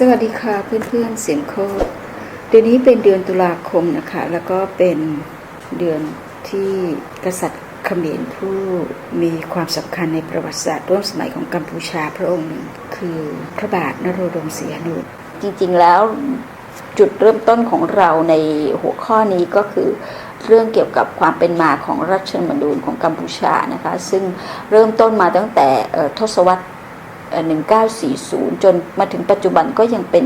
สวัสดีค่ะเพื่อนๆเสียงโคดเดือนนี้เป็นเดือนตุลาคมนะคะ แล้วก็เป็นเดือนที่กษัตริย์เขมรผู้มีความสำคัญในประวัติศาสตร์ร่วมสมัยของกัมพูชาพระองค์หนึ่งคือพระบาทนโรดมศรีหนุจริงๆแล้วจุดเริ่มต้นของเราในหัวข้อนี้ก็คือเรื่องเกี่ยวกับความเป็นมาของรัฐธรรมนูญของกัมพูชานะคะ ซึ่งเริ่มต้นมาตั้งแต่ทศวรรษ 1940 จนมาถึงปัจจุบันก็ยังเป็น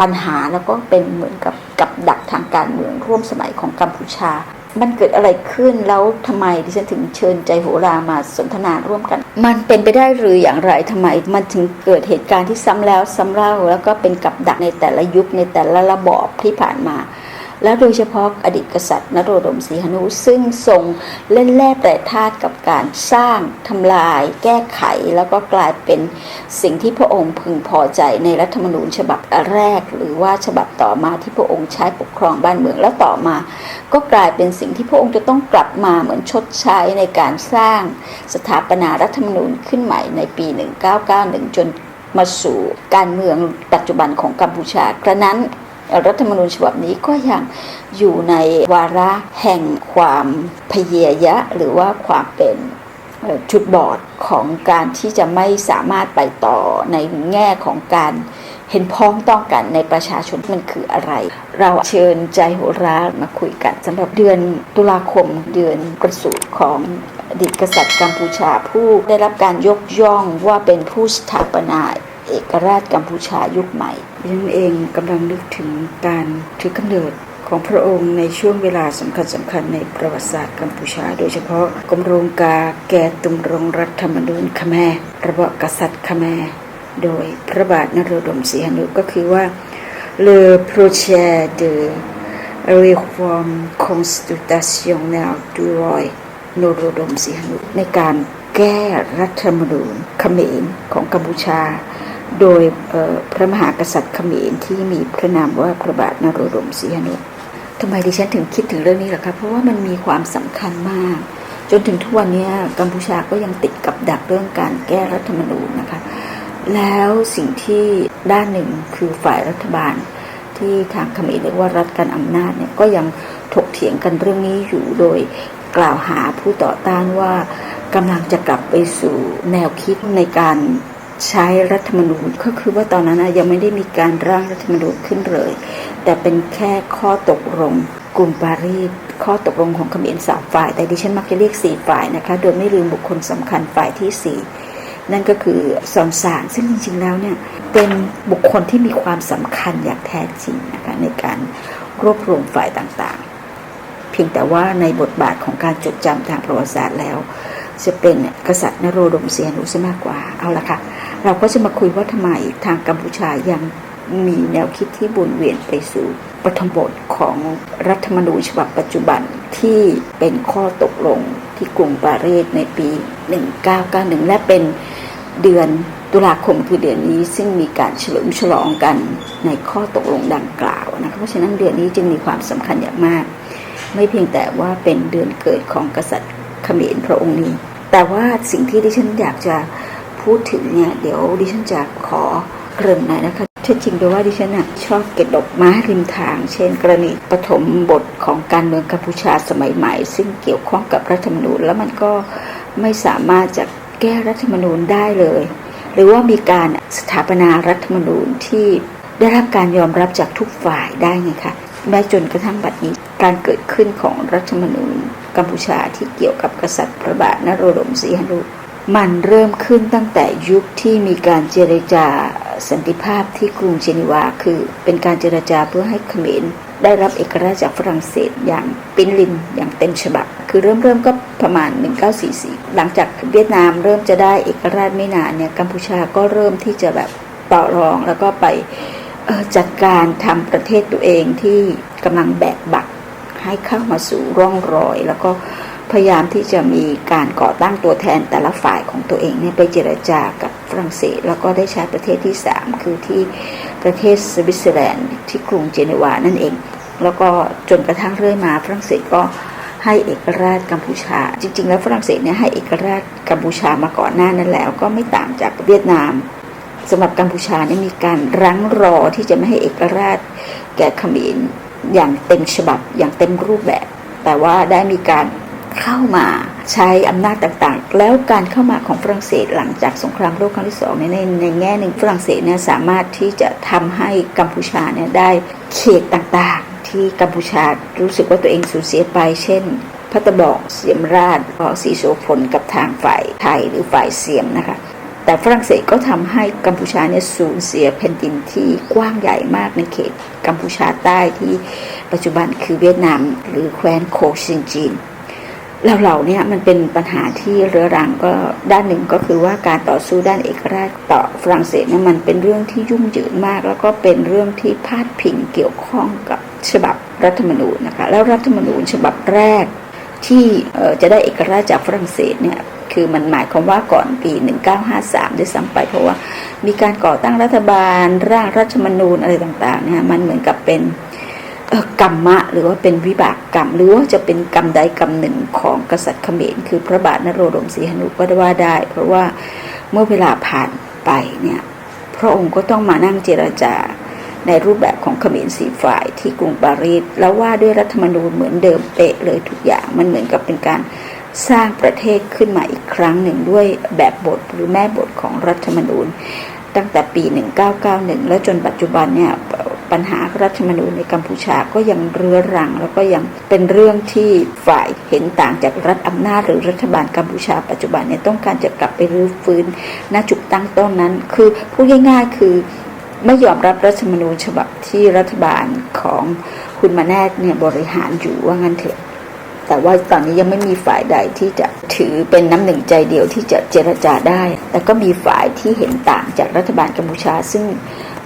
ปัญหาแล้วก็เป็นเหมือนกับกับดักทางการเมืองร่วมสมัยของกัมพูชา มันเกิดอะไรขึ้นแล้วทำไมดิฉันถึงเชิญใจโหรามาสนทนาร่วมกัน มันเป็นไปได้หรืออย่างไรทำไม มันถึงเกิดเหตุการณ์ที่ซ้ำแล้วซ้ำเล่าแล้วก็เป็นกับดักในแต่ละยุคในแต่ละระบอบที่ผ่านมา แล้วโดยเฉพาะอดีตกษัตริย์นโรดมศรีหนุ ซึ่งทรงเล่นแร่แปรธาตุกับการสร้างทำลาย แก้ไขแล้วก็กลายเป็นสิ่งที่พระองค์พึงพอใจในรัฐธรรมนูญฉบับแรก หรือว่าฉบับต่อมาที่พระองค์ใช้ปกครองบ้านเมืองแล้วต่อมา ก็กลายเป็นสิ่งที่พระองค์จะต้องกลับมาเหมือนชดใช้ในการสร้างสถาปนารัฐธรรมนูญขึ้นใหม่ในปี 1991 จนมาสู่การเมืองปัจจุบันของกัมพูชากระนั้น รัฐธรรมนูญฉบับนี้ก็ยังอยู่ในวาระแห่งความพเยยะ หรือว่าความเป็นจุดบอดของการที่จะไม่สามารถไปต่อในแง่ของการเห็นพ้องต้องกันในประชาชนมันคืออะไร เราเชิญใจโหรามาคุยกันสำหรับเดือนตุลาคมเดือนประสูติของอดีตกษัตริย์กัมพูชาผู้ได้รับการยกย่องว่าเป็นผู้สถาปนา เอกราชกัมพูชายุคใหม่ดิฉันเองกำลังนึกถึงการถือกำเนิดของพระองค์ในช่วงเวลาสำคัญสำคัญในประวัติศาสตร์กัมพูชา โดยเฉพาะกรมรงกาแก่ตุมรงรัฐธรรมนูญคแมรระบอบกษัตริย์คแมรโดยพระบาทนโรดมศรีหนุก็คือว่า le projet de réforme constitutionnelle du roi นโรดมศรีหนุในการแก้รัฐธรรมนูญเขมรของกัมพูชา โดยพระมหากษัตริย์เขมรที่มีพระนามว่าพระบาทนโรดมศรีหนุทำไมดิฉันถึงคิดถึงเรื่องนี้ล่ะคะเพราะว่ามันมีความสำคัญมาก จนถึงทุกวันนี้กัมพูชาก็ยังติดกับดักเรื่องการแก้รัฐธรรมนูญนะคะ แล้วสิ่งที่ด้านหนึ่งคือฝ่ายรัฐบาลที่ทางเขมรเรียกว่ารัฐการอำนาจเนี่ยก็ยังถกเถียงกันเรื่องนี้อยู่โดยกล่าวหาผู้ต่อต้านว่ากำลังจะกลับไปสู่แนวคิดในการ ใช้รัฐธรรมนูญก็คือว่าตอนนั้นยังไม่ได้มีการร่างรัฐธรรมนูญขึ้นเลย แต่เป็นแค่ข้อตกลงกลุ่มปารีสข้อตกลงของเขมรสามฝ่าย แต่ดิฉันมักจะเรียกสี่ฝ่ายนะคะโดยไม่ลืมบุคคลสำคัญฝ่ายที่สี่นั่นก็คือซอนซานซึ่งจริงๆแล้วเนี่ยเป็นบุคคลที่มีความสำคัญอย่างแท้จริงนะคะในการรวบรวมฝ่ายต่างๆ เพียงแต่ว่าในบทบาทของการจดจำทางประวัติศาสตร์แล้ว จะเป็นกษัตริย์นโรดมเสียนุซะมากกว่าเอาละค่ะ เราก็จะมาคุยว่าทำไมทางกัมพูชายังมีแนวคิดที่บุนเวียนไปสู่ปฐมบทของรัฐธรรมนูญฉบับปัจจุบันที่เป็นข้อตกลงที่กรุงปารีสในปี 1991 และเป็นเดือนตุลาคมคือเดือนนี้ซึ่งมีการเฉลิมฉลองกันในข้อตกลงดังกล่าวนะคะเพราะฉะนั้นเดือนนี้จึงมีความสำคัญอย่างมาก ไม่เพียงแต่ว่าเป็นเดือนเกิดของกษัตริย์เขมรพระองค์นี้ แต่ว่าสิ่งที่ดิฉันอยากจะ พูดถึงเนี่ยเดี๋ยวดิฉันจะขอเกริ่นหน่อยนะคะที่จริงโดยว่าดิฉันชอบเก็บดอกไม้ริมทาง เช่น กรณีปฐมบทของการเมืองกัมพูชาสมัยใหม่ ซึ่งเกี่ยวข้องกับรัฐธรรมนูญ แล้วมันก็ไม่สามารถจะแก้รัฐธรรมนูญได้เลย หรือว่ามีการสถาปนารัฐธรรมนูญที่ได้รับการยอมรับจากทุกฝ่ายได้ไงคะแม้จนกระทั่งบัดนี้การเกิดขึ้นของรัฐธรรมนูญกัมพูชาที่เกี่ยวกับกษัตริย์พระบาทนโรดมศรีหนุ มันเริ่มขึ้นตั้งแต่ยุคที่มีการเจรจาสันติภาพที่กรุงเจนีวา คือเป็นการเจรจาเพื่อให้เขมรได้รับเอกราชจากฝรั่งเศสอย่างปิ้นลินอย่างเต็มฉบับ คือเริ่มเริ่มก็ประมาณ 1944 หลังจากเวียดนามเริ่มจะได้เอกราชไม่นานเนี่ยกัมพูชาก็เริ่มที่จะแบบต่อรองแล้วก็ไปจัดการทำประเทศตัวเองที่กำลังแบกบักให้เข้ามาสู่ร่องรอยแล้วก็ พยายามที่จะมีการก่อตั้งตัวแทนแต่ละฝ่ายของตัวเองเนี่ยไปเจรจากับฝรั่งเศส แล้วก็ได้ใช้ประเทศที่ 3 คือที่ประเทศสวิตเซอร์แลนด์ที่กรุงเจนีวานั่นเอง แล้วก็จนกระทั่งเรื่อยมาฝรั่งเศสก็ให้เอกราชกัมพูชา จริง ๆ แล้วฝรั่งเศสเนี่ยให้เอกราชกัมพูชามาก่อนหน้านั้นแล้ว ก็ไม่ต่างจากเวียดนามสำหรับกัมพูชาเนี่ยมีการรั้งรอที่จะไม่ให้เอกราชแก่เขมรอย่างเต็มฉบับอย่างเต็มรูปแบบ แต่ว่าได้มีการ เข้ามาใช้อำนาจต่างๆ แล้วการเข้ามาของฝรั่งเศสหลังจากสงครามโลกครั้งที่สองเนี่ยในในแง่หนึ่งฝรั่งเศสเนี่ยสามารถที่จะทำให้กัมพูชาเนี่ยได้เขตต่างๆ ที่กัมพูชารู้สึกว่าตัวเองสูญเสียไป เช่นพัตตะบอกเสียมราชก็สีโสพลกับทางฝ่ายไทยหรือฝ่ายเสียมนะคะแต่ฝรั่งเศสก็ทำให้กัมพูชาเนี่ยสูญเสียแผ่นดินที่กว้างใหญ่มากในเขตกัมพูชาใต้ที่ปัจจุบันคือเวียดนามหรือแคว้นโคชินจีน เหล่าๆเนี่ยมันเป็นปัญหาที่เรื้อรังก็ด้านหนึ่งก็คือว่าการต่อสู้ด้านเอกราชต่อฝรั่งเศสเนี่ยมันเป็นเรื่องที่ยุ่งเหยิงมาก แล้วก็เป็นเรื่องที่พาดพิงเกี่ยวข้องกับฉบับรัฐธรรมนูญนะคะแล้วรัฐธรรมนูญฉบับแรกที่จะได้เอกราชจากฝรั่งเศสเนี่ยคือมันหมายความว่าก่อนปี 1953 ด้วยซ้ำไปเพราะว่ามีการก่อตั้งรัฐบาลร่างรัฐธรรมนูญอะไรต่างๆเนี่ยมันเหมือนกับเป็น กรรมะ หรือว่าเป็นวิบากกรรม หรือว่าจะเป็นกรรมใดกรรมหนึ่งของกษัตริย์เขมรคือพระบาทนโรดมศรีหนุก็ได้ว่าได้ เพราะว่าเมื่อเวลาผ่านไปเนี่ยพระองค์ก็ต้องมานั่งเจรจาในรูปแบบของเขมรสีฝ่ายที่กรุงปารีสแล้วว่าด้วยรัฐธรรมนูญเหมือนเดิมเป๊ะเลยทุกอย่างมันเหมือนกับเป็นการสร้างประเทศขึ้นมาอีกครั้งหนึ่งด้วยแบบบทหรือแม่บทของรัฐธรรมนูญ ตั้งแต่ปี 1991 แล้วจนปัจจุบันเนี่ย ปัญหารัฐธรรมนูญในกัมพูชาก็ยังเรื้อรัง แล้วก็ยังเป็นเรื่องที่ฝ่ายเห็นต่างจากรัฐอำนาจ หรือรัฐบาลกัมพูชาปัจจุบันเนี่ยต้องการจะกลับไปรื้อฟื้นณจุดตั้งต้นนั้น คือพูดง่ายๆคือไม่ยอมรับรัฐธรรมนูญฉบับที่รัฐบาลของคุณมาแนตเนี่ยบริหารอยู่ว่างั้นเถอะแต่ว่าตอนนี้ยังไม่มีฝ่ายใดที่จะถือเป็นน้ำหนึ่งใจเดียวที่จะเจรจาได้ แต่ก็มีฝ่ายที่เห็นต่างจากรัฐบาลกัมพูชา ซึ่ง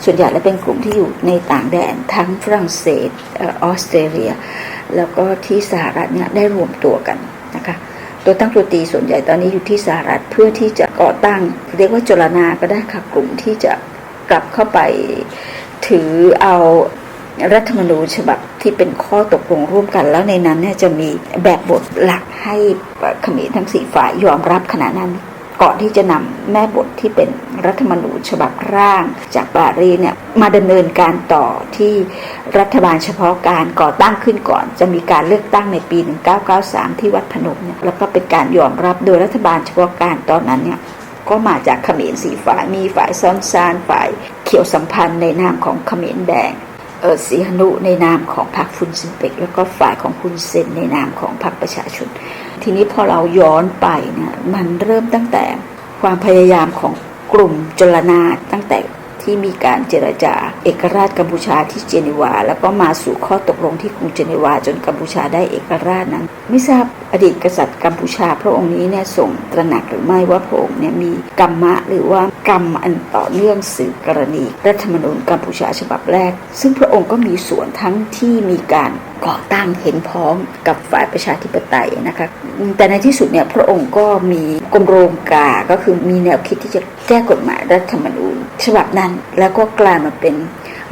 ส่วนใหญ่แล้วเป็นกลุ่มที่อยู่ในต่างแดนทั้งฝรั่งเศสออสเตรเลีย แล้วก็ที่สหรัฐเนี่ยได้รวมตัวกันนะคะตัวตั้งตัวตีส่วนใหญ่ตอนนี้อยู่ที่สหรัฐเพื่อที่จะก่อตั้ง เรียกว่าจรนาก็ได้ค่ะกลุ่มที่จะกลับเข้าไปถือเอารัฐธรรมนูญฉบับที่เป็นข้อตกลงร่วมกัน แล้วในนั้นเนี่ยจะมีแบบบทหลักให้ขมรทั้งสี่ฝ่ายยอมรับขณะนั้น ก่อนที่จะนำแม่บทที่เป็นรัฐธรรมนูญฉบับร่าง จากปารีสเนี่ยมาดำเนินการต่อที่รัฐบาลเฉพาะการก่อตั้งขึ้นก่อน จะมีการเลือกตั้งในปี 1993 ที่วัดพนมเนี่ยแล้วก็เป็นการยอมรับโดยรัฐบาลเฉพาะการตอนนั้นเนี่ยก็มาจากเขมรสีฝ่ายมีฝ่ายซ้อนซานฝ่ายเขียวสัมพันธ์ในนามของเขมรแดง สีหนุในนามของพรรคฟุนซินเปกแล้วก็ฝ่ายของคุณเซนในนามของพรรคประชาชน ทีนี้พอเราย้อนไปเนี่ยมันเริ่มตั้งแต่ความพยายามของกลุ่มจลนาตั้งแต่ที่มีการเจรจาเอกราชกัมพูชาที่เจนีวา แล้วก็มาสู่ข้อตกลงที่กรุงเจนีวา จนกัมพูชาได้เอกราชนั้น ไม่ทราบอดีตกษัตริย์กัมพูชา พระองค์นี้เนี่ยทรงตระหนักหรือไม่ว่าพระองค์เนี่ยมีกรรมะหรือว่า กรรมอันต่อเนื่องสืบกรณีรัฐธรรมนูญกัมพูชาฉบับแรก ซึ่งพระองค์ก็มีส่วนทั้งที่มีการก่อตั้งเห็นพ้องกับฝ่ายประชาธิปไตยนะคะแต่ในที่สุดเนี่ยพระองค์ก็มีกลมโรงกาก็คือมีแนวคิดที่จะแก้กฎหมายรัฐธรรมนูญ ฉบับนั้นแล้วก็กลายมาเป็น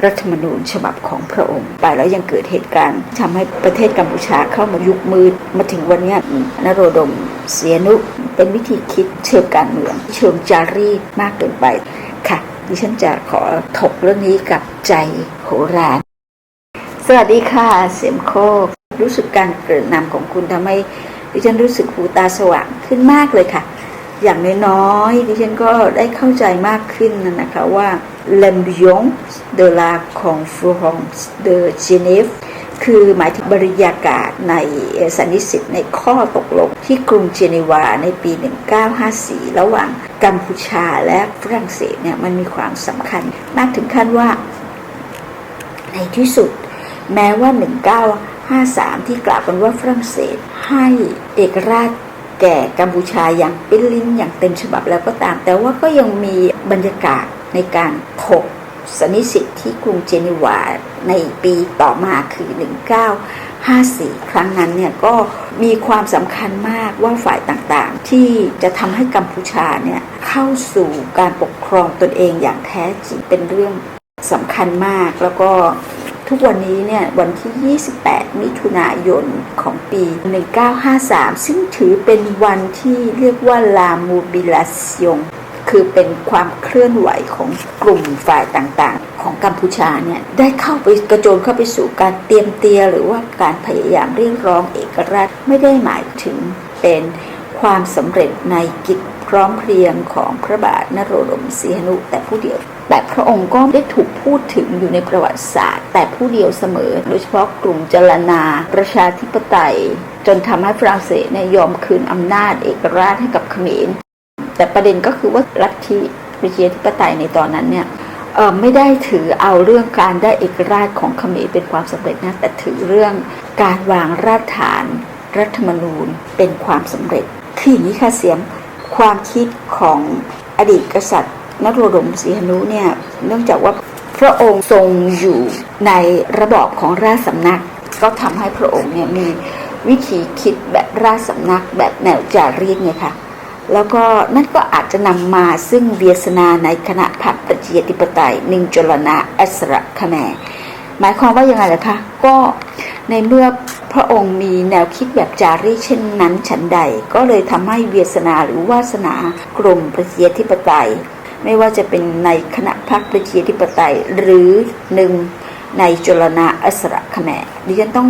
รัฐธรรมนูญฉบับของพระองค์ ไปแล้วยังเกิดเหตุการณ์ทำให้ประเทศกัมพูชาเข้ามายุคมืดมาถึงวันนี้นโรดมเสียนุ เป็นวิธีคิดเชิงการเมืองเชิงจารีตมากเกินไปค่ะ ดิฉันจะขอถกเรื่องนี้กับใจโหราณสวัสดีค่ะ เสียมโคกรู้สึกการเกริ่นำของคุณทำให้ดิฉันรู้สึกหูตาสว่างขึ้นมากเลยค่ะ อย่างน้อยๆดิฉันก็ได้เข้าใจมากขึ้นนะคะว่า l e m b i o n de la Conférence de Genève คือหมายถึงบริยากาศในสันนิสิตในข้อตกลง ที่กรุงเจนีวาในปี 1954 ระหว่างกัมพูชาและฝรั่งเศสเนี่ยมันมีความสำคัญ มากถึงขั้นว่า ในที่สุด แม้ว่า 1953 ที่กล่าวกันว่าฝรั่งเศสให้เอกราชแก่กัมพูชาอย่างเป็นลิ้นอย่างเต็มฉบับแล้วก็ตาม แต่ว่าก็ยังมีบรรยากาศในการถก สนิสิตที่กรุงเจนีวาในปีต่อมาคือ 1954 ครั้งนั้นเนี่ยก็มีความสำคัญมากว่าฝ่ายต่างๆ ที่จะทำให้กัมพูชาเนี่ยเข้าสู่การปกครองตนเองอย่างแท้จริงเป็นเรื่องสำคัญมากแล้วก็ทุกวันนี้เนี่ยวันที่ 28 มิถุนายนของปี 1953 ซึ่งถือเป็นวันที่เรียกว่า La Mobilisation คือเป็นความเคลื่อนไหวของกลุ่มฝ่ายต่างๆ ของกัมพูชาเนี่ยได้เข้าไปกระโจนเข้าไปสู่การเตรียมเตียหรือว่าการพยายามเรียกร้องเอกราชไม่ได้หมายถึงเป็นความสำเร็จในกิจพร้อมเพรียงของพระบาทนโรดมศรีหนุแต่ผู้เดียว แต่พระองค์ก็ได้ถูกพูดถึงอยู่ในประวัติศาสตร์ แต่ผู้เดียวเสมอ โดยเฉพาะกลุ่มจลนา ประชาธิปไตย จนทำให้ฝรั่งเศสเนี่ยยอมคืนอำนาจเอกราชให้กับเขมร แต่ประเด็นก็คือว่าลัทธิประชาธิปไตยในตอนนั้นเนี่ยไม่ได้ถือเอาเรื่องการได้เอกราชของเขมรเป็นความสำเร็จนะแต่ถือเรื่องการวางรากฐานรัฐธรรมนูญเป็นความสำเร็จ คืออย่างนี้ค่ะเสียมความคิดของอดีตกษัตริย์นโรดมศรีหนุเนี่ยเนื่องจากว่าพระองค์ทรงอยู่ในระบอบของราชสำนัก ก็ทำให้พระองค์เนี่ยมีวิธีคิดแบบราชสำนักแบบแนวจารีตไงค่ะ แล้วก็นั่นก็อาจจะนำมาซึ่งเวียสนาในคณะพรรคประชาธิปไตยนิงจลนะอัสระคแมหมายความว่ายังไงล่ะคะ ก็ในเมื่อพระองค์มีแนวคิดแบบจารีเช่นนั้นฉันใด ก็เลยทำให้เวียสนาหรือวาสนากลุ่มประชาธิปไตย ไม่ว่าจะเป็นในคณะพรรคประชาธิปไตยหรือหนึ่งในจุลนะอัสระคแมดิฉันต้อง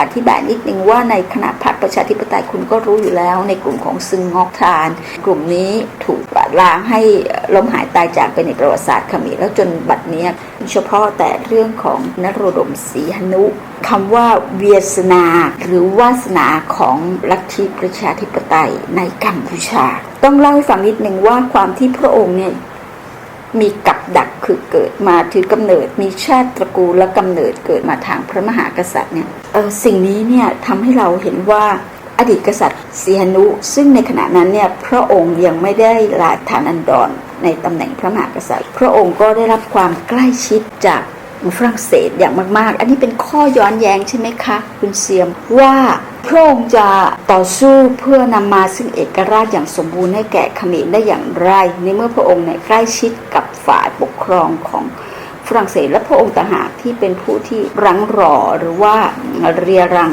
อธิบายนิดนึงว่าในคณะพรรคประชาธิปไตยคุณก็รู้อยู่แล้ว ในกลุ่มของซึงงอกทาน กลุ่มนี้ถูกล้างให้ล้มหายตายจากไปในประวัติศาสตร์เขมรแล้วจนบัดเนี้ยเฉพาะแต่เรื่องของนโรดมศรีหนุคำว่าเวียสนา หรือวาสนาของลัทธิประชาธิปไตยในกัมพูชา ต้องเล่าให้ฟังนิดนึงว่าความที่พระองค์เนี่ย มีกับดักคือเกิดมาถือกำเนิด มีชาติตระกูลและกำเนิดเกิดมาทางพระมหากษัตริย์เนี่ยเออสิ่งนี้เนี่ยทำให้เราเห็นว่าอดีตกษัตริย์สีหนุ ซึ่งในขณะนั้นเนี่ยพระองค์ยังไม่ได้ลาฐานันดรในตำแหน่งพระมหากษัตริย์ พระองค์ก็ได้รับความใกล้ชิดจาก ฝรั่งเศสอย่างมาก ๆ อันนี้เป็นข้อย้อนแย้งใช่ไหมคะ คุณเซียมว่าพระองค์จะต่อสู้เพื่อนำมาซึ่งเอกราชอย่างสมบูรณ์ให้แก่ขมรได้อย่างไร ในเมื่อพระองค์เนี่ยใกล้ชิดกับฝ่ายปกครองของฝรั่งเศสและพระองค์ต่างหากที่เป็นผู้ที่รั้งรอหรือว่าเรียรัง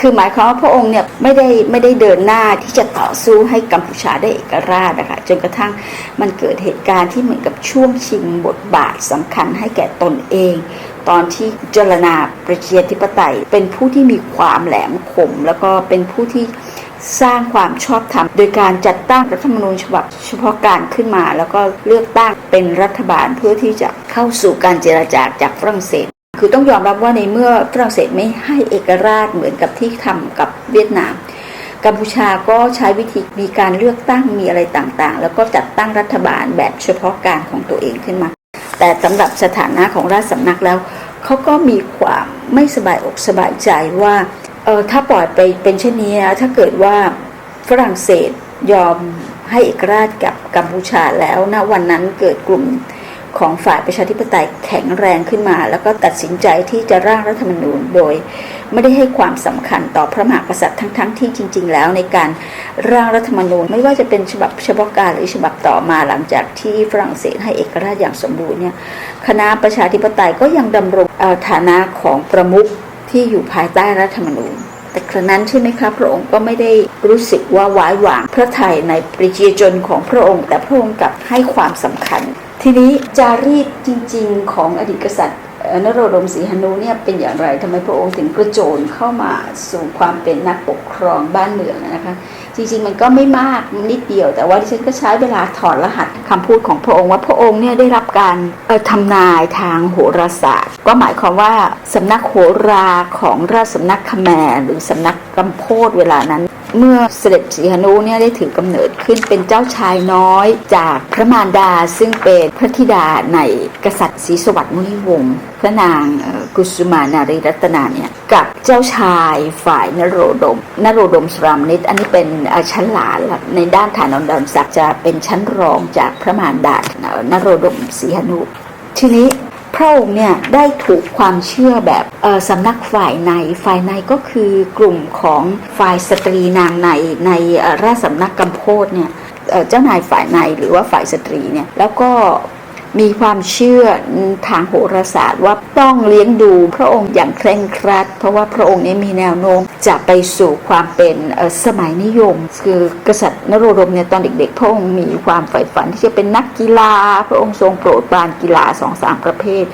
คือหมายความว่าพระองค์เนี่ยไม่ได้ไม่ได้เดินหน้าที่จะต่อสู้ให้กัมพูชาได้เอกราชนะคะจนกระทั่งมันเกิดเหตุการณ์ที่เหมือนกับช่วงชิงบทบาทสำคัญให้แก่ตนเอง ตอนที่เจรนาประชาธิปไตย เป็นผู้ที่มีความแหลมคม แล้วก็เป็นผู้ที่สร้างความชอบธรรม โดยการจัดตั้งรัฐธรรมนูญฉบับเฉพาะการขึ้นมา แล้วก็เลือกตั้งเป็นรัฐบาลเพื่อที่จะเข้าสู่การเจรจาจากฝรั่งเศส คือต้องยอมรับว่าในเมื่อฝรั่งเศสไม่ให้เอกราชเหมือนกับที่ทำกับเวียดนาม กัมพูชาก็ใช้วิธีมีการเลือกตั้งมีอะไรต่างๆ แล้วก็จัดตั้งรัฐบาลแบบเฉพาะการของตัวเองขึ้นมา แต่สำหรับสถานะของราชสำนักแล้วเขาก็มีความไม่สบายอกสบายใจว่าเออถ้าปล่อยไปเป็นเช่นนี้นะถ้าเกิดว่าฝรั่งเศสยอมให้เอกราชกับกัมพูชาแล้วนะวันนั้นเกิดกลุ่ม ของฝ่ายประชาธิปไตยแข็งแรงขึ้นมา แล้วก็ตัดสินใจที่จะร่างรัฐธรรมนูญโดย ไม่ได้ให้ความสำคัญต่อพระมหากษัตริย์ทั้งๆทที่จริง ๆ แล้วในการร่างรัฐธรรมนูญ ไม่ว่าจะเป็นฉบับเฉพาะการหรือฉบับต่อมาหลังจากที่ฝรั่งเศสให้เอกราชอย่างสมบูรณ์เนี่ยคณะประชาธิปไตยก็ยังดำรงฐานะของประมุขที่อยู่ภายใต้รัฐธรรมนูญแต่ครั้นั้นใช่ไหมคะพระองค์ก็ไม่ได้รู้สึกว่าว้ายหวางพระไทยในปริเจชนของพระองค์ แต่พระองค์กลับให้ความสำคัญ ทีนี้จารีตจริง ๆ ของอดีตกษัตริย์นโรดมศรีหนุเนี่ยเป็นอย่างไรทำไมพระองค์ถึงกระโจนเข้ามาสู่ความเป็นนักปกครองบ้านเมืองนะคะจริงๆมันก็ไม่มากนิดเดียว แต่ว่าดิฉันก็ใช้เวลาถอดรหัสคำพูดของพระองค์ว่าพระองค์เนี่ยได้รับการเอ่อทำนายทางโหราศาสตร์ ก็หมายความว่าสำนักโหราของราชสำนักคแมร์หรือสำนักกำโพดเวลานั้น เมื่อเสด็จศรีหนุเนี่ยได้ถือกำเนิดขึ้นเป็นเจ้าชายน้อยจากพระมารดาซึ่งเป็นพระธิดาในกษัตริย์ศรีสวัสดิ์มุนีวงศ์พระนางกุสุมานารีรัตนาเนี่ยกับเจ้าชายฝ่ายนโรดม นโรดมสรามนิตอันนี้เป็นอ่อชั้นหลานในด้านฐานอนดอนศักดิ์จะเป็นชั้นรองจากพระมารดาเอ่อนโรดมศรีหนุทีนี้ ระองค์เนี่ยได้ถูกความเชื่อแบบสำนักฝ่ายในฝ่ายในก็คือกลุ่มของฝ่ายสตรีนางในในราชสำนักกำโพธเนี่ยเจ้านายฝ่ายในหรือว่าฝ่ายสตรีเนี่ยแล้วก็ มีความเชื่อทางโหราศาสตร์ว่าต้องเลี้ยงดูพระองค์อย่างเคร่งครัด เพราะว่าพระองค์นี้มีแนวโน้มจะไปสู่ความเป็นสมัยนิยม คือกษัตริย์นโรดมเนี่ยตอนเด็กๆ พระองค์มีความใฝ่ฝันที่จะเป็นนักกีฬา พระองค์ทรงโปรดปรานกีฬาสองสามประเภท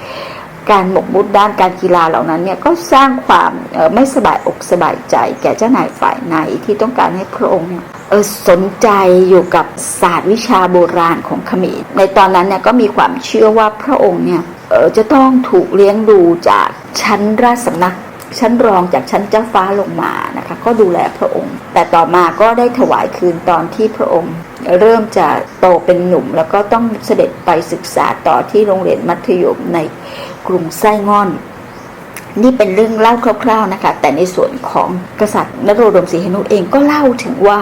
การหมกมุ่นด้านการกีฬาเหล่านั้นเนี่ยก็สร้างความออไม่สบายอกสบายใจ แก่เจ้านายฝ่ายในที่ต้องการให้พระองค์เนี่ยออสนใจอยู่กับศาสตร์วิชาโบราณของขมรในตอนนั้นเนี่ยก็มีความเชื่อว่าพระองค์เนี่ยออจะต้องถูกเลี้ยงดูจากชั้นราชสำนักชั้นรองจากชั้นเจ้าฟ้าลงมานะคะก็ดูแลพระองค์ แต่ต่อมาก็ได้ถวายคืนตอนที่พระองค์ เริ่มจะโตเป็นหนุ่ม แล้วก็ต้องเสด็จไปศึกษาต่อที่โรงเรียนมัธยมในกรุงไส้ง่อน นี่เป็นเรื่องเล่าคร่าว ๆนะคะ แต่ในส่วนของกษัตริย์นโรดมศรีหนุเองก็เล่าถึงว่า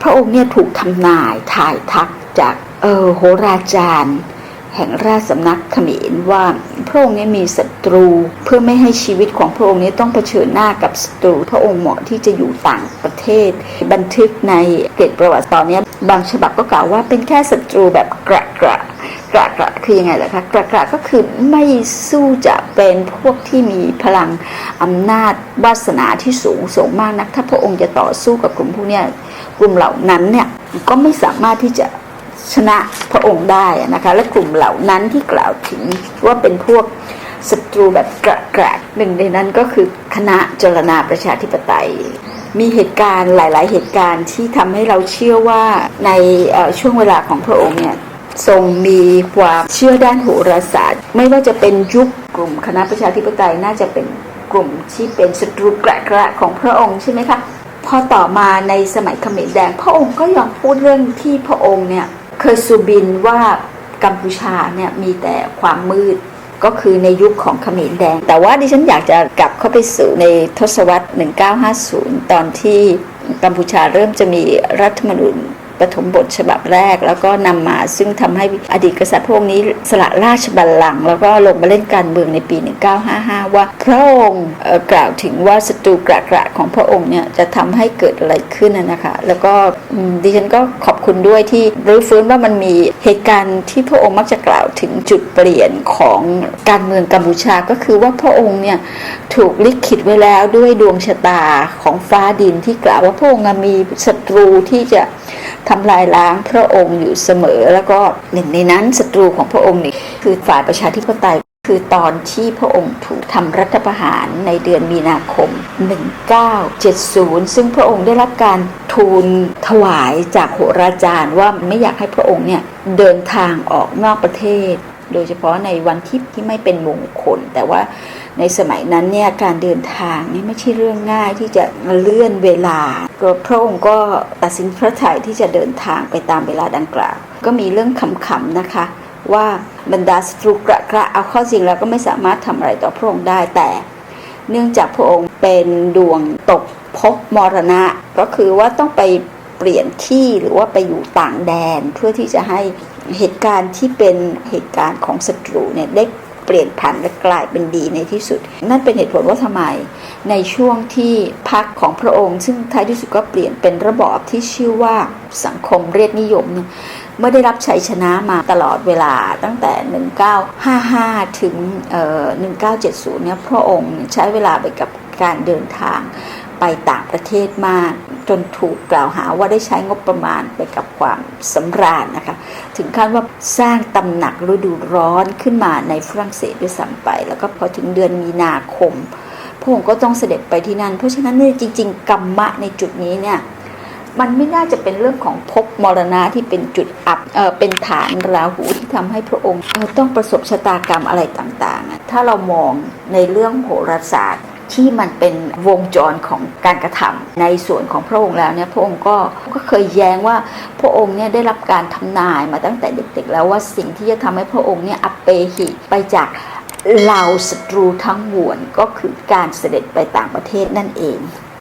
พระองค์เนี่ยถูกทำนายถ่ายทักจากเออโหราจารย์ แห่งราชสำนักเขมรว่าพระองค์นี้มีศัตรู เพื่อไม่ให้ชีวิตของพระองค์นี้ต้องเผชิญหน้ากับศัตรู พระองค์เหมาะที่จะอยู่ต่างประเทศ บันทึกในเกร็ดประวัติตอนนี้บางฉบับก็กล่าวว่าเป็นแค่ศัตรูแบบกระกระกระกระคือยังไงล่ะคะกระกระก็คือไม่สู้จะเป็นพวกที่มีพลังอำนาจวาสนาที่สูงส่งมากนัก ถ้าพระองค์จะต่อสู้กับกลุ่มพวกเนี้ยกลุ่มเหล่านั้นเนี่ยก็ไม่สามารถที่จะ ชนะพระองค์ได้นะคะ และกลุ่มเหล่านั้นที่กล่าวถึงว่าเป็นพวกศัตรูแบบกระแกรกหนึ่งในนั้นก็คือคณะจรณาประชาธิปไตย มีเหตุการณ์หลาย ๆ เหตุการณ์ที่ทำให้เราเชื่อว่าในช่วงเวลาของพระองค์เนี่ยทรงมีความเชื่อด้านโหราศาสตร์ ไม่ว่าจะเป็นยุคกลุ่มคณะประชาธิปไตยน่าจะเป็นกลุ่มที่เป็นศัตรูแกระของพระองค์ใช่ไหมคะพอต่อมาในสมัยขมรแดง พระองค์ก็ยังพูดเรื่องที่พระองค์เนี่ย เคยสุบินว่ากัมพูชาเนี่ยมีแต่ความมืดก็คือในยุคของขมิรแดง แต่ว่าดิฉันอยากจะกลับเข้าไปสู่ในทศวรรษ 1950 ตอนที่กัมพูชาเริ่มจะมีรัฐธรรมนูญ ปฐมบทฉบับแรก แล้วก็นำมาซึ่งทำให้อดีตกษัตริย์พวกนี้สละราชบัลลังก์แล้วก็ลงมาเล่นการเมืองในปี 1955 ว่าพระองค์กล่าวถึงว่าศัตรูกระกระของพระองค์เนี่ยจะทำให้เกิดอะไรขึ้นนะคะ แล้วก็ดิฉันก็ขอบคุณด้วยที่รื้อฟื้นว่ามันมีเหตุการณ์ที่พระองค์มักจะกล่าวถึงจุดเปลี่ยนของการเมืองกัมพูชาก็คือว่าพระองค์เนี่ยถูกลิขิตไว้แล้วด้วยดวงชะตาของฟ้าดินที่กล่าวว่าพระองค์มีศัตรูที่จะ ทำลายล้างพระองค์อยู่เสมอ แล้วก็หนึ่งในนั้นศัตรูของพระองค์นี่คือฝ่ายประชาธิปไตยคือตอนที่พระองค์ถูกทำรัฐประหารในเดือนมีนาคม 1970 ซึ่งพระองค์ได้รับการทูลถวายจากโหราจารย์ว่าไม่อยากให้พระองค์เนี่ยเดินทางออกนอกประเทศ โดยเฉพาะในวันที่ที่ไม่เป็นมงคลแต่ว่า ในสมัยนั้นเนี่ยการเดินทางนี่ไม่ใช่เรื่องง่ายที่จะเลื่อนเวลาพระองค์ก็ตัดสินพระทัยที่จะเดินทางไปตามเวลาดังกล่าว ก็มีเรื่องขำๆนะคะ ว่าบรรดาศัตรูกระกระเอาข้อจริงแล้วก็ไม่สามารถทำอะไรต่อพระองค์ได้แต่ เนื่องจากพระองค์เป็นดวงตกภพมรณะ ก็คือว่าต้องไปเปลี่ยนที่หรือว่าไปอยู่ต่างแดนเพื่อที่จะให้เหตุการณ์ที่เป็นเหตุการณ์ของศัตรูเนี่ยได้ เปลี่ยนผันและกลายเป็นดีในที่สุด นั่นเป็นเหตุผลว่าทำไม ในช่วงที่พักของพระองค์ ซึ่งท้ายที่สุดก็เปลี่ยนเป็นระบอบที่ชื่อว่าสังคมเรียกนิยมเนี่ยเมื่อได้รับชัยชนะมาตลอดเวลาตั้งแต่ 1955 ถึง 1970 เนี่ยพระองค์ใช้เวลาไปกับการเดินทาง ไปต่างประเทศมาก จนถูกกล่าวหาว่าได้ใช้งบประมาณไปกับความสำราญนะคะ ถึงขั้นว่าสร้างตำหนักฤดูร้อนขึ้นมาในฝรั่งเศสด้วยซ้ำไป แล้วก็พอถึงเดือนมีนาคมพระองค์ก็ต้องเสด็จไปที่นั่น เพราะฉะนั้นเนี่ยจริง ๆกรรมะในจุดนี้เนี่ยมันไม่น่าจะเป็นเรื่องของภพมรณะที่เป็นจุดอับเออเป็นฐานราหูที่ทำให้พระองค์ต้องประสบชะตากรรมอะไรต่างๆ ถ้าเรามองในเรื่องโหราศาสตร์ ที่มันเป็นวงจรของการกระทำในส่วนของพระองค์แล้วเนี่ยพระองค์ก็ก็เคยแย้งว่าพระองค์เนี่ยได้รับการทำนายมาตั้งแต่เด็กๆ แล้วว่าสิ่งที่จะทำให้พระองค์เนี่ยอัปเปหิไปจากเหล่าศัตรูทั้งมวลก็คือการเสด็จไปต่างประเทศนั่นเอง